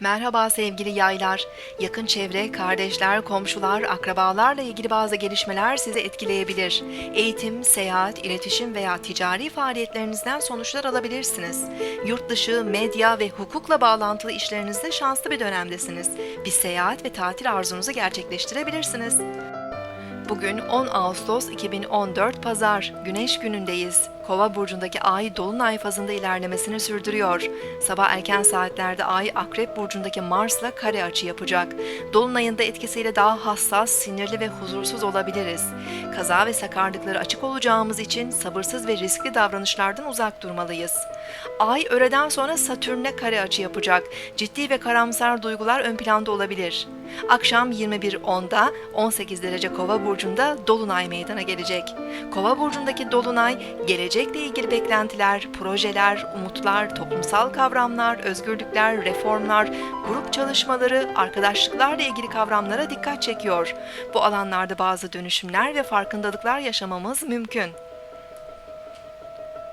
Merhaba sevgili yaylar. Yakın çevre, kardeşler, komşular, akrabalarla ilgili bazı gelişmeler sizi etkileyebilir. Eğitim, seyahat, iletişim veya ticari faaliyetlerinizden sonuçlar alabilirsiniz. Yurt dışı, medya ve hukukla bağlantılı işlerinizde şanslı bir dönemdesiniz. Bir seyahat ve tatil arzunuzu gerçekleştirebilirsiniz. Bugün 10 Ağustos 2014 Pazar, Güneş günündeyiz. Kova burcundaki ay dolunay fazında ilerlemesini sürdürüyor. Sabah erken saatlerde ay Akrep burcundaki Mars'la kare açı yapacak. Dolunayın da etkisiyle daha hassas, sinirli ve huzursuz olabiliriz. Kaza ve sakarlıkları açık olacağımız için sabırsız ve riskli davranışlardan uzak durmalıyız. Ay öğleden sonra Satürn'e kare açı yapacak. Ciddi ve karamsar duygular ön planda olabilir. Akşam 21.10'da 18 derece Kova burcunda dolunay meydana gelecek. Kova burcundaki dolunay gelecekle ilgili beklentiler, projeler, umutlar, toplumsal kavramlar, özgürlükler, reformlar, grup çalışmaları, arkadaşlıklarla ilgili kavramlara dikkat çekiyor. Bu alanlarda bazı dönüşümler ve farkındalıklar yaşamamız mümkün.